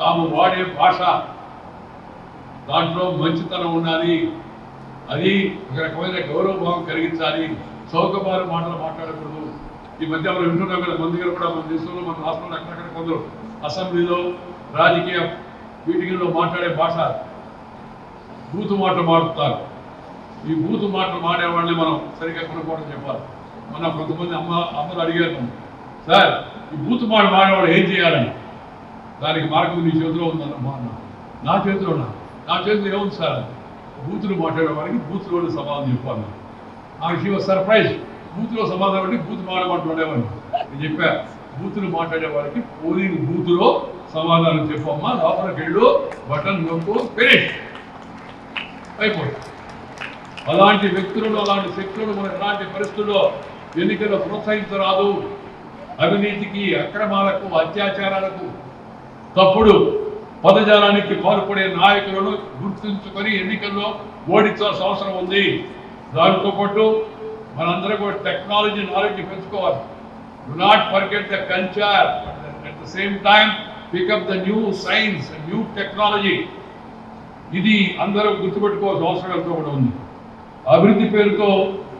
తాము వాడే భాష. దాంట్లో మంచితనం ఉండాలి. అది ఒక రకమైన గౌరవభావం కలిగించాలి. చౌకబారు మాటలు మాట్లాడకూడదు. ఈ మధ్య మనం వింటున్నాం కదా మన దగ్గర కూడా మన దేశంలో మన రాష్ట్రంలో అక్కడక్కడ కొందరు అసెంబ్లీలో రాజకీయ మీటింగ్లో మాట్లాడే భాష. బూతు మాటలు మాడుతారు ఈ బూతు మాటలు మాడే వాళ్ళని మనం సరిగ్గా కొనుక్కోవడం చెప్పాలి. మన కొంతమంది అమ్మ అమ్మలు అడిగారు సార్ ఈ బూతు మాట మాడేవాడు ఏం చేయాలని? దానికి మార్గం నీ చేతిలో ఉందన్నమ్మా అన్న నా చేతిలో ఉన్నా నా చేతిలో ఏముంది సార్? బూతులు మాట్లాడే వారికి బూతులో సమాధానం చెప్పాను ఆ విషయం సర్ప్రైజ్ బూతులో సమాధానం అంటే బూత్ మాట్లాడమంటుండేవాడిని నేను చెప్పా బూతులు మాట్లాడే వారికి పోలింగ్ బూతులో సమాధానం చెప్పమ్మా లోపలికి వెళ్ళు బటన్ నొక్కు ఫినిష్ అయిపోయింది అలాంటి వ్యక్తులను అలాంటి శక్తులను మనం ఎలాంటి పరిస్థితుల్లో ఎన్నికల్లో ప్రోత్సహించరాదు? అవినీతికి అక్రమాలకు అత్యాచారాలకు తప్పుడు పదజాలానికి పాల్పడే నాయకులను గుర్తుంచుకొని ఎన్నికల్లో ఓడించాల్సిన అవసరం ఉంది. దానితో పాటు మనందరం కూడా టెక్నాలజీ నాలెడ్జ్ పెంచుకోవాలి. Do not forget the culture at the same time pick up the new science new technology ఇది అందరూ గుర్తుపెట్టుకోవాల్సిన అవసరం ఎంతో కూడా ఉంది. అభివృద్ధి పేరుతో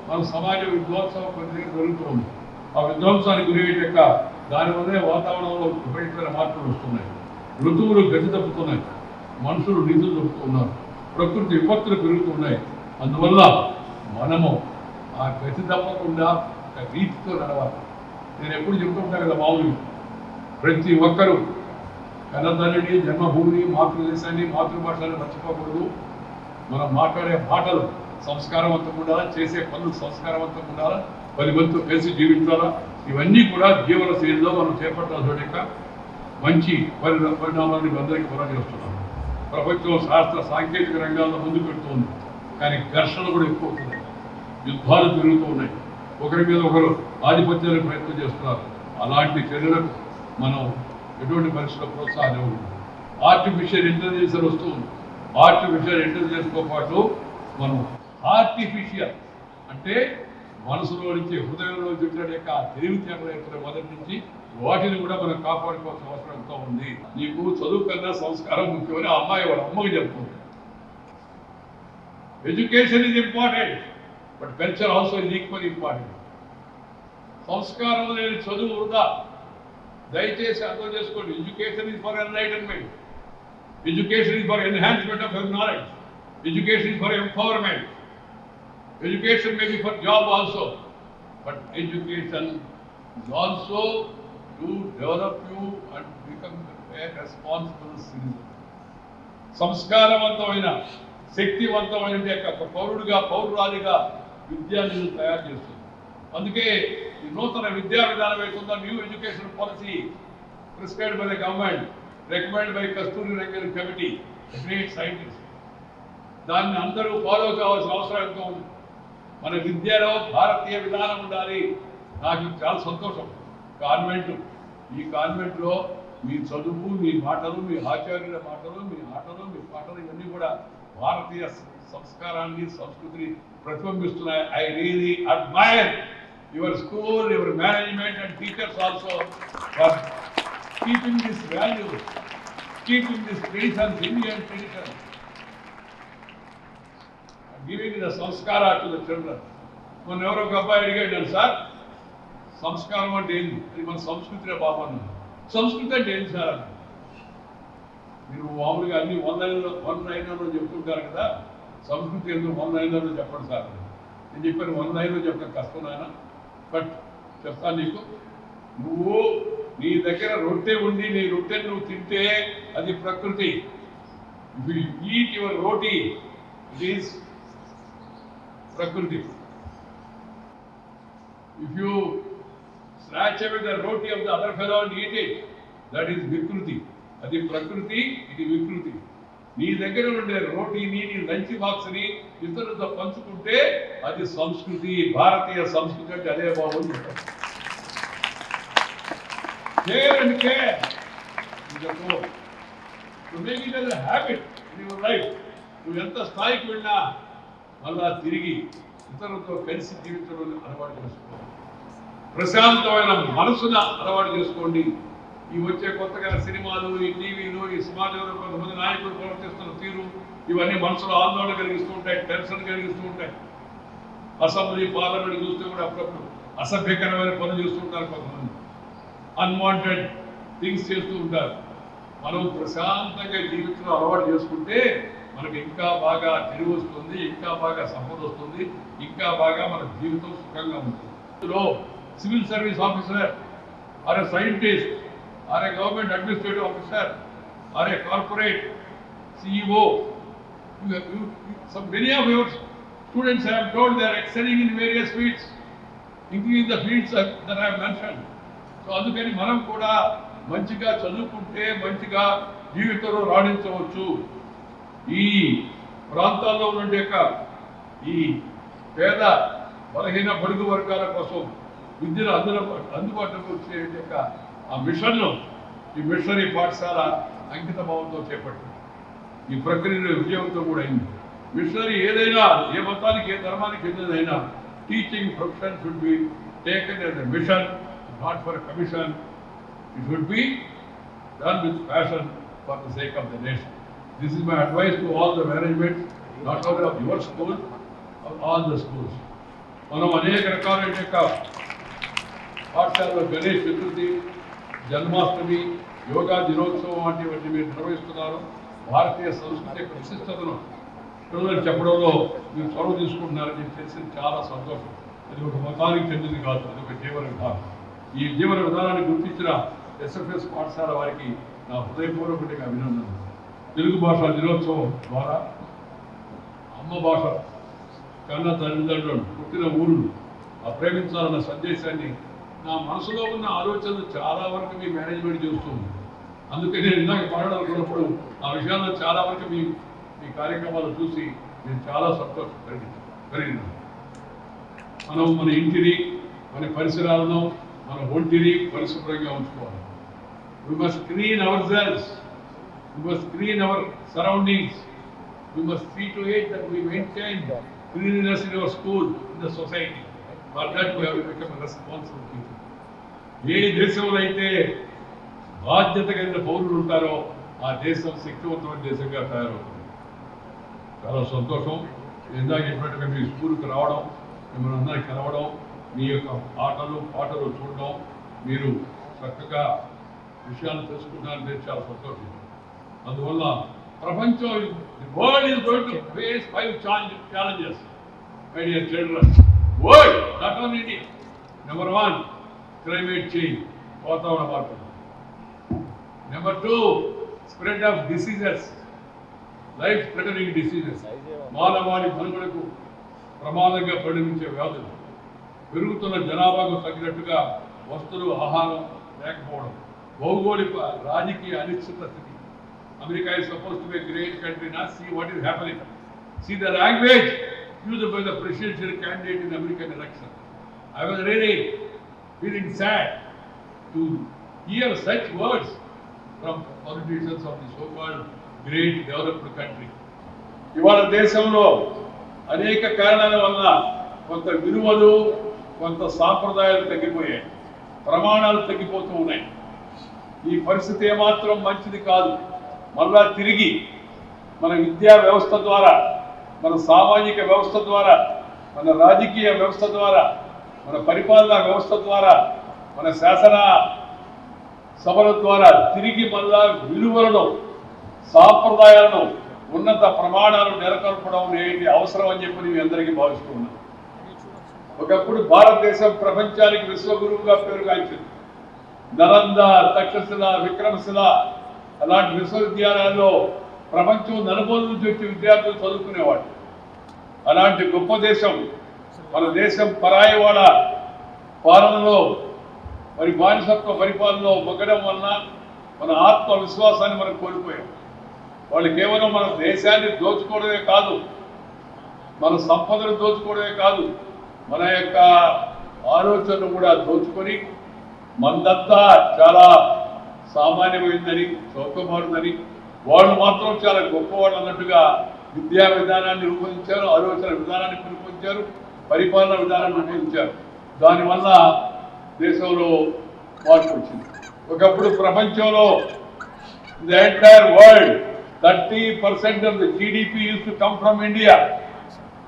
మన సమాజ విధ్వంసం కొద్దిగా జరుగుతుంది ఆ విధ్వంసానికి గురయ్యాక దానివల్లే వాతావరణంలో విపరీతమైన మార్పులు వస్తున్నాయి. ఋతువులు గతి తప్పుతున్నాయి. మనుషులు నిధులు తప్పుతున్నారు. ప్రకృతి విపత్తులు పెరుగుతున్నాయి. అందువల్ల మనము ఆ గతి తప్పకుండా ఒక రీతితో నడవాలి. నేను ఎప్పుడు చెప్తుంటా కదా మామూలు ప్రతి ఒక్కరూ కన్నతల్లిని జన్మభూమిని మాతృదేశాన్ని మాతృభాషని మర్చిపోకూడదు. మనం మాట్లాడే మాటలు సంస్కారవంతం ఉండాలా? చేసే పనులు సంస్కారవంతం ఉండాలా? పది మందితో కలిసి జీవించాలా? ఇవన్నీ కూడా జీవన శైలిలో మనం చేపట్టాల్సిన యొక్క మంచి పరి పరిణామాన్ని అందరికీ మనం ప్రపంచం శాస్త్ర సాంకేతిక రంగాల్లో ముందు పెడుతుంది కానీ ఘర్షణ కూడా ఎక్కువ అవుతున్నాయి యుద్ధాలు పెరుగుతూ ఉన్నాయి. ఒకరి మీద ఒకరు ఆధిపత్యానికి ప్రయత్నం చేస్తున్నారు. అలాంటి చర్యలకు మనం ఎటువంటి పరిస్థితుల్లో ప్రోత్సాహం ఇవ్వకూడదు. ఆర్టిఫిషియల్ ఇంటెలిజెన్స్ అని ఉంది. ఆర్టిఫిషియల్ ఇంటెలిజెన్స్తో పాటు మనం ఆర్టిఫిషియల్ అంటే మనసులో నుంచి హృదయంలో చుట్టాడు తెలివి తెలివితేటలు మొదటి నుంచి వాటిని కూడా మనం కాపాడుకోవాల్సిన అవసరం ఎంతో ఉంది. నీకు చదువు కన్నా సంస్కారం ముఖ్యమని అమ్మాయి వాళ్ళ అమ్మకి చెప్తుంది. Education is important but culture also is equal important సంస్కారం లేని చదువు వృధా. దయచేసి అర్థం చేసుకోండి. Education is for enlightenment education is for enhancement of your knowledge education is for empowerment education may be for job also but education is also to develop you and become a responsible citizen. సంస్కారవంతమైన శక్తివంతమైన యొక్క పౌరుడిగా పౌరురాలిగా విద్య నిన్ను తయారు చేస్తుంది. అందుకే ఈ నూతన విద్యా విధానం ఏకుందా new education policy prescribed by the government recommend by Kasturi Rangan committee great scientist దాన్ని అందరూ ఫాలో కావాల్సిన అవసరం ఎంతో ఉంది. మన విద్యలో భారతీయ విధానం ఉండాలి. నాకు చాలా సంతోషం. కాన్వెంట్. ఈ కాన్వెంట్లో మీ చదువు మీ మాటలు మీ ఆచార్యుల మాటలు మీ ఆటలు మీ పాటలు ఇవన్నీ కూడా భారతీయ సంస్కారాన్ని సంస్కృతిని ప్రతిబింబిస్తున్నాయి. I really admire your school your management and teachers also for keeping this value keeping this traditions Indian tradition. Giving the samskara to the children మొన్న ఎవరో ఒక అబ్బాయి అడిగాడు సార్ సంస్కారం అంటే ఏంది? అది మన సంస్కృతిలో పాపం అన్నాడు సంస్కృతి అంటే ఏంటి సార్ మీరు మామూలుగా అన్ని వంద లైన్లో వన్ నైన్లో చెప్తుంటారు కదా సంస్కృతి ఎందుకు వన్ లైన్లో చెప్పండి సార్ నేను చెప్పాను వన్ లైన్లో చెప్పడం కష్టం నాయన. బట్ చెప్తాను నీకు నువ్వు నీ దగ్గర రొట్టె ఉండి నీ రొట్టె నువ్వు తింటే అది ప్రకృతి. Eat your roti it is prakriti. If you snatch away the roti of the other fellow and eat it. That is vikriti. అది ప్రకృతి ఇది వికృతి. నీ దగ్గర ఉండే రోటీని నీ లంచ్ బాక్స్ని ఇతరులతో పంచుకుంటే అది సంస్కృతి భారతీయ సంస్కృతి అంటే అదే బాబు అని care and care habit in your life నువ్వు ఎంత స్థాయికి వెళ్ళినా మళ్ళా తిరిగి ఇతరులతో కలిసి జీవితంలో అలవాటు చేసుకోవాలి. ప్రశాంతమైన మనసున అలవాటు చేసుకోండి. ఈ వచ్చే కొత్తగా సినిమాలు ఈ టీవీలు ఈ సమాజంలో కొంతమంది నాయకులు ప్రవర్తిస్తున్న తీరు ఇవన్నీ మనసులో ఆందోళన కలిగిస్తూ ఉంటాయి టెన్షన్ కలిగిస్తూ ఉంటాయి. అసెంబ్లీ పార్లమెంట్ చూస్తే కూడా అప్పుడప్పుడు అసభ్యకరమైన పనులు చేస్తూ ఉంటారు కొంతమంది. అన్వాంటెడ్ థింగ్స్ చేస్తూ ఉంటారు. మనం ప్రశాంతంగా జీవితంలో అలవాటు చేసుకుంటే మనకి ఇంకా బాగా తెలివి వస్తుంది ఇంకా బాగా సంపద వస్తుంది ఇంకా బాగా మన జీవితం సుఖంగా ఉంటుంది. ఇందులో civil service officer or a scientist or a government administrative officer or a corporate CEO many of your students I hold they are excelling in various fields incline the fields there mention so అందుకని మనం కూడా మంచిగా చదువుకుంటే మంచిగా జీవితంలో రాణించవచ్చు. ఈ ప్రాంతాల్లో ఉన్న ఈ పేద బలహీన బడుగు వర్గాల కోసం విద్యను అందులో అందుబాటులోకి వచ్చే యొక్క ఆ మిషన్ను ఈ మిషనరీ పాఠశాల అంకిత భావంతో చేపట్టింది ఈ ప్రక్రియలో విజయవంతం కూడా అయింది మిషనరీ ఏదైనా ఏ మతానికి ఏ ధర్మానికి చెందినదైనా teaching profession should be taken as a mission not for commission it should be done with passion for the sake of the nation. This is my advice to all the management, not only of your school, of all the schools. మనం అనేక రకాలైన యొక్క పాఠశాలలో గణేష్ చతుర్థి జన్మాష్టమి యోగా దినోత్సవం వంటివన్నీ మీరు నిర్వహిస్తున్నారు. భారతీయ సంస్కృతి యొక్క విశిష్టతను పిల్లలకు చెప్పడంలో మీరు చొరవ తీసుకుంటున్నారని తెలిసి చాలా సంతోషం. అది ఒక మతానికి చెందింది కాదు అది ఒక జీవన విధానం. ఈ జీవన విధానాన్ని గుర్తించిన ఎస్ఎఫ్ఎస్ పాఠశాల వారికి నా హృదయపూర్వకంగా అభినందనలు. తెలుగు భాష దినోత్సవం ద్వారా అమ్మ భాష కన్న తల్లిదండ్రులను పుట్టిన ఊరును ఆ ప్రేమించాలన్న సందేశాన్ని నా మనసులో ఉన్న ఆలోచనలు చాలా వరకు మీ మేనేజ్మెంట్ చేస్తుంది. అందుకే నేను ఇందాక మాట్లాడాలనుకున్నప్పుడు ఆ విషయాల్లో చాలా వరకు మీ మీ కార్యక్రమాలు చూసి నేను చాలా సంతోషం కలిగి కలిగినాను. మనం మన ఇంటిని మన పరిసరాలను మన ఒంటిని పరిశుభ్రంగా ఉంచుకోవాలి. We must clean our selves we must clean our surroundings we must see to it that we maintain cleanliness in our school in the society For that ఏ దేశంలో అయితే బాధ్యత కలిగిన పౌరులు ఉంటారో ఆ దేశం శక్తివంతమైన దేశంగా తయారవుతుంది. చాలా సంతోషం. ఇందాక చెప్పినట్టుగా మీ స్కూల్కి రావడం మిమ్మల్ని అందరికీ కలవడం మీ యొక్క ఆటలు పాటలు చూడడం మీరు చక్కగా విషయాలు తెలుసుకుంటారని చాలా సంతోషం. అందువల్ల ప్రపంచం world is going to face five challenges my dear children. World not నీటి నెంబర్ వన్ క్లైమేట్ చేంజ్ వాతావరణ మార్పులు. Number two spread of diseases life threatening diseases మానవాళి మనుగడకు ప్రమాదంగా పరిణమించే వ్యాధులు. పెరుగుతున్న జనాభాకు తగినట్టుగా వస్తువులు ఆహారం లేకపోవడం. భౌగోళిక రాజకీయ అనిశ్చిత స్థితి. America is suppose to be great country నా see what is happening see the language accused by the presidential candidate in American election I was really feeling sad to hear such words from politicians of the so-called great developed country. ఇవాళ దేశంలో అనేక కారణాల వల్ల కొంత విలువలు కొంత సాంప్రదాయాలు తగ్గిపోయాయి ప్రమాణాలు తగ్గిపోతూ ఉన్నాయి ఈ పరిస్థితి ఏమాత్రం మంచిది కాదు మళ్ళా తిరిగి మన విద్యా వ్యవస్థ ద్వారా మన సామాజిక వ్యవస్థ ద్వారా మన రాజకీయ వ్యవస్థ ద్వారా మన పరిపాలనా వ్యవస్థ ద్వారా మన శాసన సభల ద్వారా తిరిగి మళ్ళా విలువలను సాంప్రదాయాలను ఉన్నత ప్రమాణాలు నెలకొల్పడం ఏంటి అవసరం అని చెప్పి మేము అందరికీ భావిస్తున్నాం ఒకప్పుడు భారతదేశం ప్రపంచానికి విశ్వగురువుగా పేరుగాంచింది. నలంద తక్షశిల విక్రమశిల అలాంటి విశ్వవిద్యాలయాల్లో ప్రపంచం నలుమూల నుంచి వచ్చి విద్యార్థులు చదువుకునేవాడు అలాంటి గొప్ప దేశం మన దేశం పరాయి వాళ్ళ పాలనలో మరి బానిసత్వ పరిపాలనలో మొగ్గడం వలన మన ఆత్మవిశ్వాసాన్ని మనం కోల్పోయాం. వాళ్ళు కేవలం మన దేశాన్ని దోచుకోవడమే కాదు మన సంపదను దోచుకోవడమే కాదు మన యొక్క ఆలోచనను కూడా దోచుకొని మందంతా చాలా సామాన్యమైందని చౌకమారుందని వాళ్ళు మాత్రం చాలా గొప్పవాళ్ళు అన్నట్టుగా విద్యా విధానాన్ని రూపొందించారు ఆలోచన విధానాన్ని రూపొందించారు పరిపాలన విధానాన్ని రూపొందించారు. దానివల్ల దేశంలో మార్పు వచ్చింది. ఒకప్పుడు ప్రపంచంలో the entire world thirty percent of the GDP use to come from India.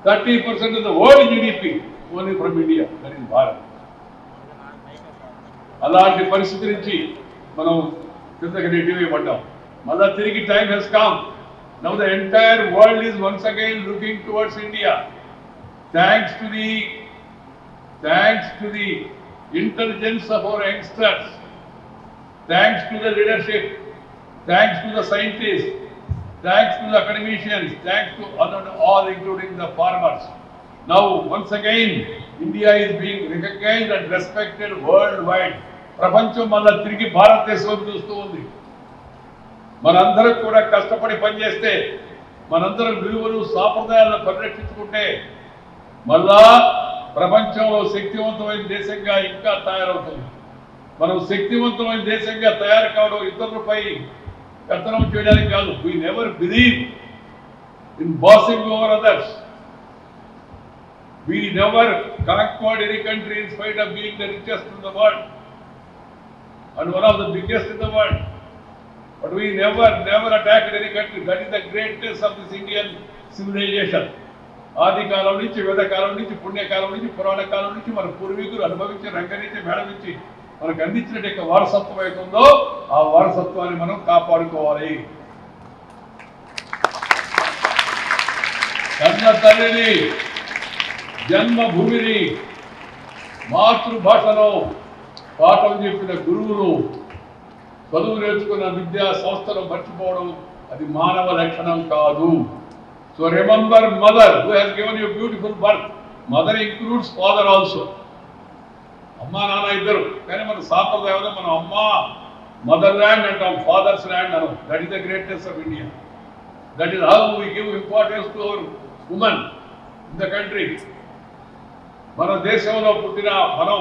Thirty percent of the world GDP only from India that Bharat. అలాంటి పరిస్థితి నుంచి మనం కిందకి నెట్టివేయబడ్డాం. పడ్డాం మళ్ళా తిరిగి time has come now the entire world is once again looking towards India thanks to the thanks to the intelligence of our youngsters thanks to the leadership thanks to the scientist thanks to the academicians thanks to all including the farmers now once again india is being recognized and respected worldwide ప్రపంచం మళ్ళా తిరిగి భారతదేశం వైపు చూస్తూ ఉంది మనందరం కూడా కష్టపడి పనిచేస్తే మనందరం విలువలు సాంప్రదాయాలను పరిరక్షించుకుంటే మళ్ళా ప్రపంచంలో శక్తివంతమైన దేశంగా ఇంకా తయారవుతుంది. మనం శక్తివంతమైన దేశంగా తయారు కావడం ఇతరులపై కథనం చేయడానికి కాదు. We never believe in bossing over others we never conquered any country in spite of being the richest in the world and one of the biggest in the world But we never never attack any country. That is the greatest of this Indian civilization. ఆది కాలం నుంచి వేద కాలం నుంచి పుణ్యకాలం నుంచి పురాణ కాలం నుంచి మన పూర్వీకులు అనుభవించి రంగరించి మేడ నుంచి మనకు అందించినట్టు యొక్క వారసత్వం అవుతుందో ఆ వారసత్వాన్ని మనం కాపాడుకోవాలి కన్న తల్లిని జన్మభూమిని మాతృభాషలో పాఠం చెప్పిన గురువులు చదువు నేర్చుకున్న విద్యా సంస్థలు మర్చిపోవడం అది మానవ లక్షణం కాదు. So remember mother who has given you beautiful birth mother includes father also అమ్మా నాన్న ఇద్దరు. కానీ మన సాంప్రదాయంలో మనం అమ్మ మదర్ ల్యాండ్ అంటాం ఫాదర్స్ ల్యాండ్ అనం that is the greatest of India that is how we give importance to our women in the country మన దేశంలో పుట్టిన మనం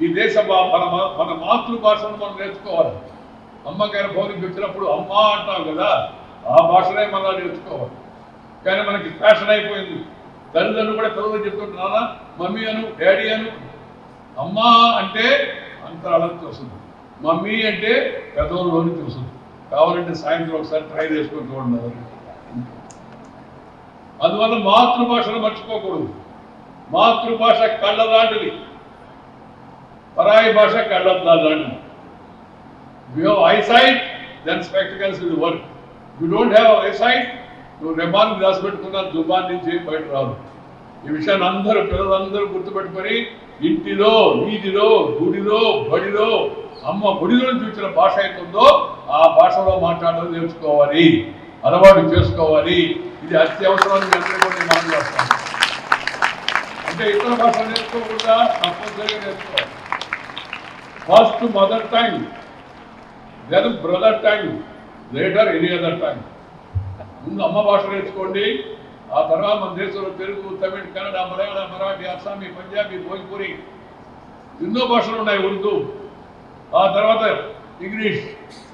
ఈ దేశ మన మన మాతృభాషను మనం నేర్చుకోవాలి. అమ్మగారి భవనికి వచ్చినప్పుడు అమ్మ అంటాం కదా ఆ భాషనే మనం నేర్చుకోవాలి. కానీ మనకి ఫ్యాషన్ అయిపోయింది. తల్లిదండ్రులు కూడా పిల్లలు చెప్తుంటున్నారా మమ్మీ అను డాడీ అను. అమ్మ అంటే అంతరాళం వస్తుంది మమ్మీ అంటే పెదవుల్లోని చూస్తుంది కావాలంటే సాయంత్రం ఒకసారి ట్రై చేసుకొని చూడండి అందువల్ల మాతృభాషను మర్చిపోకూడదు. మాతృభాష కళ్ళ లాంటిది. పరాయి భాష కళ్ళ లాంటిది you have eyesight then spectacles will work you don't have eyesight నువ్వు రెమాన్ గ్లాస్ పెట్టుకున్న దుబాన్ నుంచి బయట రాదు. ఈ విషయాన్ని అందరూ పిల్లలందరూ గుర్తుపెట్టుకొని ఇంటిలో వీధిలో గుడిలో బడిలో అమ్మ గుడిలో చూసిన భాష అవుతుందో ఆ భాషలో మాట్లాడడం నేర్చుకోవాలి. అలవాటు చేసుకోవాలి. ఇది అత్యవసరం అని నేను అంటే ఇతర భాష నేర్చుకోకుండా తప్పనిసరిగా నేర్చుకోవాలి. First mother time then brother time later any other time ముందు అమ్మ భాష నేర్చుకోండి. ఆ తర్వాత మన దేశంలో తెలుగు తమిళ్ కన్నడ మలయాళం మరాఠీ అస్సామీ పంజాబీ భోజ్పురి ఎన్నో భాషలు ఉన్నాయి ఉర్దూ. ఆ తర్వాత ఇంగ్లీష్.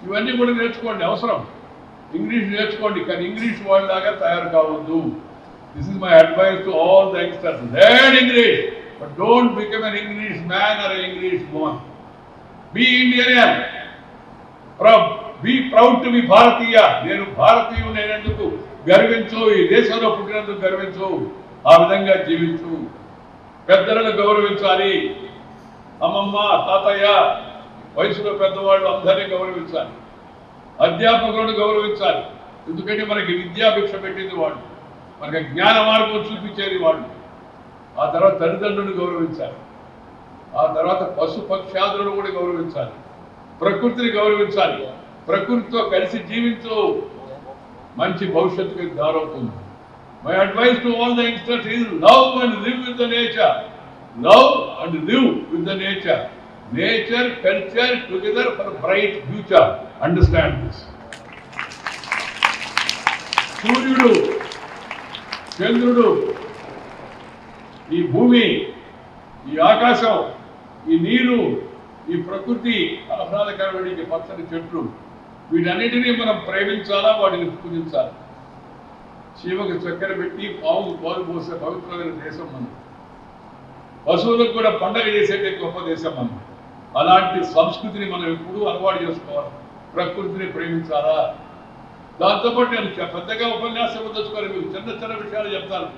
ఇవన్నీ కూడా నేర్చుకోండి అవసరం. ఇంగ్లీష్ నేర్చుకోండి కానీ ఇంగ్లీష్ వాళ్ళలాగా తయారు కావద్దు. This is my advice to all the youngsters learn English but don't become an English man or English Mon be Indian be proud to be భారతీయ నేను భారతీయుడైనందుకు గర్వించు ఈ దేశంలో పుట్టినందుకు గర్వించు ఆ విధంగా జీవించు. పెద్దలను గౌరవించాలి. అమ్మమ్మ తాతయ్య వయసులో పెద్దవాళ్ళు అందరినీ గౌరవించాలి. అధ్యాపకులను గౌరవించాలి. ఎందుకంటే మనకి విద్యాభిక్ష పెట్టింది వాళ్ళు. మనకి జ్ఞాన మార్గం చూపించేది వాళ్ళు. ఆ తర్వాత తల్లిదండ్రులను గౌరవించాలి. ఆ తర్వాత పశు పక్షాదులను కూడా గౌరవించాలి. ప్రకృతిని గౌరవించాలి. ప్రకృతితో కలిసి జీవించు. మంచి భవిష్యత్తుకి దారవుతుంది. My advice to all the youngsters is love and live with the nature love and live with the nature nature culture together for bright future understand this సూర్యుడు చంద్రుడు ఈ భూమి ఈ ఆకాశం ఈ నీరు ఈ ప్రకృతి ఆహ్లాదకరమైన పచ్చని చెట్లు వీటన్నిటినీ మనం ప్రేమించాలా వాటిని పూజించాలి? శివకు చక్కెర పెట్టి పావుకు పాలు పోసే పవిత్రమైన దేశం మనం. పశువులకు కూడా పండగ చేసేటే గొప్ప దేశం మనం. అలాంటి సంస్కృతిని మనం ఎప్పుడూ అలవాటు చేసుకోవాలి. ప్రకృతిని ప్రేమించాలా? దాంతోపాటు నేను పెద్దగా ఉపన్యాసం తెచ్చుకోవాలి మీకు చిన్న చిన్న విషయాలు చెప్తాను.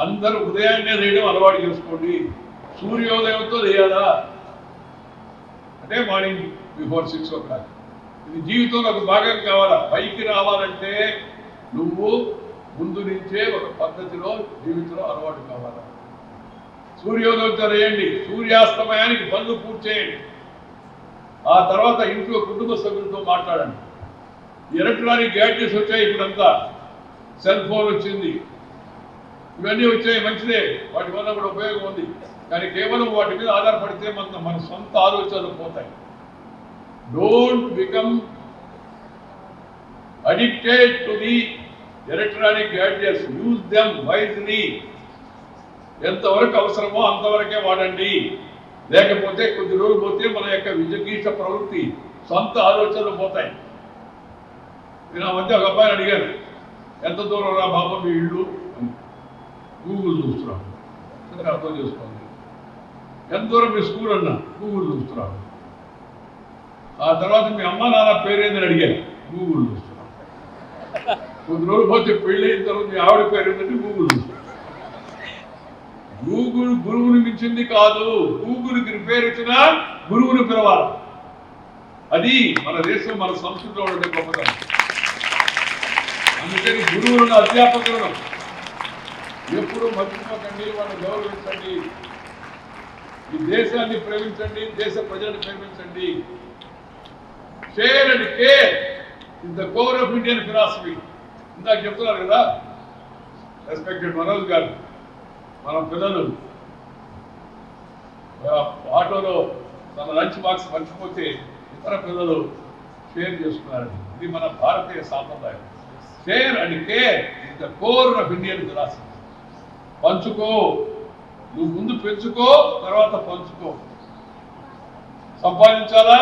అందరూ ఉదయాన్నే చేయడం అలవాటు చేసుకోండి. సూర్యోదయంతో చేయాలా? అంటే morning before six o'clock ఇది జీవితంలో ఒక భాగం కావాలా? పైకి రావాలంటే నువ్వు ముందు నుంచే ఒక పద్ధతిలో జీవితంలో అలవాటు కావాలా? సూర్యోదయంతో వేయండి సూర్యాస్తమయానికి పనులు పూర్తి చేయండి. ఆ తర్వాత ఇంట్లో కుటుంబ సభ్యులతో మాట్లాడండి. ఎలక్ట్రానిక్ గ్యాడ్జెట్స్ వచ్చాయి ఇప్పుడంతా. సెల్ ఫోన్ వచ్చింది. ఇవన్నీ వచ్చాయి మంచిదే. వాటి వల్ల కూడా ఉపయోగం ఉంది. కానీ కేవలం వాటి మీద ఆధారపడితే మన మన సొంత ఆలోచనలు పోతాయి. Don't become addicted to the electronic gadgets use them wisely ఎంతవరకు అవసరమో అంతవరకే వాడండి. లేకపోతే కొద్ది రోజులు పోతే మన యొక్క విజగీష ప్రవృత్తి సొంత ఆలోచనలు పోతాయి. నేను ఆ మధ్య ఒక అబ్బాయిని అడిగాను ఎంత దూరం రా బాబు మీ ఇల్లు? గూగుల్ చూస్తున్నాం అర్థం చేసుకోవాలి. ఎంత దూరం మీ స్కూల్ అన్నా? గూగుల్ చూస్తున్నాను ఆ తర్వాత మీ అమ్మ నాన్న పేరేందని అడిగాను గూగుల్ చూస్తున్నాను కొద్ది రోజులు పోతే పెళ్ళి అయిన తర్వాత మీ ఆవిడ పేరు ఏంటంటే గూగుల్ చూస్తున్నాను గూగుల్ గురువుని మించింది కాదు. గూగుల్కి పేరు ఇచ్చిన గురువుని పిలవాలి. అది మన దేశం మన సంస్కృతిలో ఉండే గొప్పతనం. అందుకని గురువులను అధ్యాపకులను ఎప్పుడు మర్చిపోకండి వాళ్ళని గౌరవించండి. ఈ దేశాన్ని ప్రేమించండి దేశ ప్రజలను ప్రేమించండి. Share and care in the core of Indian philosophy ఇందాక చెప్తున్నారు కదా రెస్పెక్టెడ్ మనోజ్ గారు మన పిల్లలు. ఆటోలో తన లంచ్ బాక్స్ మర్చిపోతే ఇతర పిల్లలు షేర్ చేసుకున్నారని ఇది మన భారతీయ సాంప్రదాయం. Share and care is the core of Indian philosophy పంచుకో. నువ్వు ముందు పెంచుకో తర్వాత పంచుకో. సంపాదించాలా?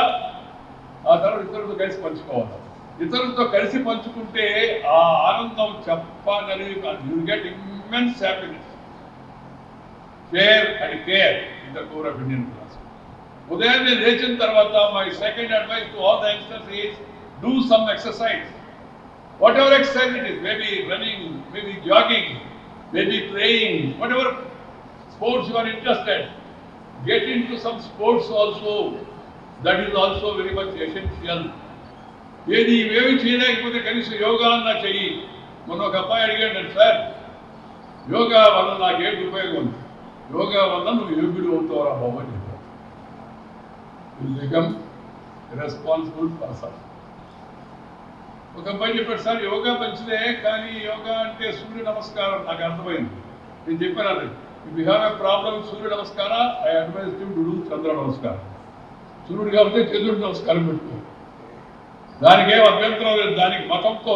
ఆ తర్వాత ఇతరులతో కలిసి పంచుకోవాలి? ఇతరులతో కలిసి పంచుకుంటే ఆ ఆనందం చెప్పాలని you get immense happiness care and care in the core of Indian class ఉదయాన్నే లేచిన తర్వాత my second advice to all the youngsters is do some exercise whatever exercise it maybe running maybe jogging maybe playing whatever sports you are interested, get into some sports also. That is also very much essential. ఏది ఇవేమి చేయలేకపోతే కనీసం యోగా అన్నా చెయ్యి. మొన్న ఒక అబ్బాయి అడిగాడు సార్ యోగా వల్ల నాకేంటి ఉపయోగం? ఉంది యోగా వల్ల నువ్వు యోగ్యుడు అవుతావురా బాబు అని చెప్పాడు. బికమ్ రెస్పాన్సిబుల్ పర్సన్ ఒక అబ్బాయి చెప్పాడు సార్ యోగా మంచిదే కానీ యోగా అంటే సూర్య నమస్కారం. నాకు అర్థమైంది. నేను చెప్పాను if you have a problem surya namaskar I advise to do chandra namaskaram సూర్యుడు కాబట్టి చంద్రుడు నమస్కారం పెట్టుకో దానికి ఏం అభ్యంతరం లేదు. దానికి మతంతో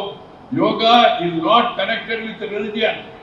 yoga is not connected with religion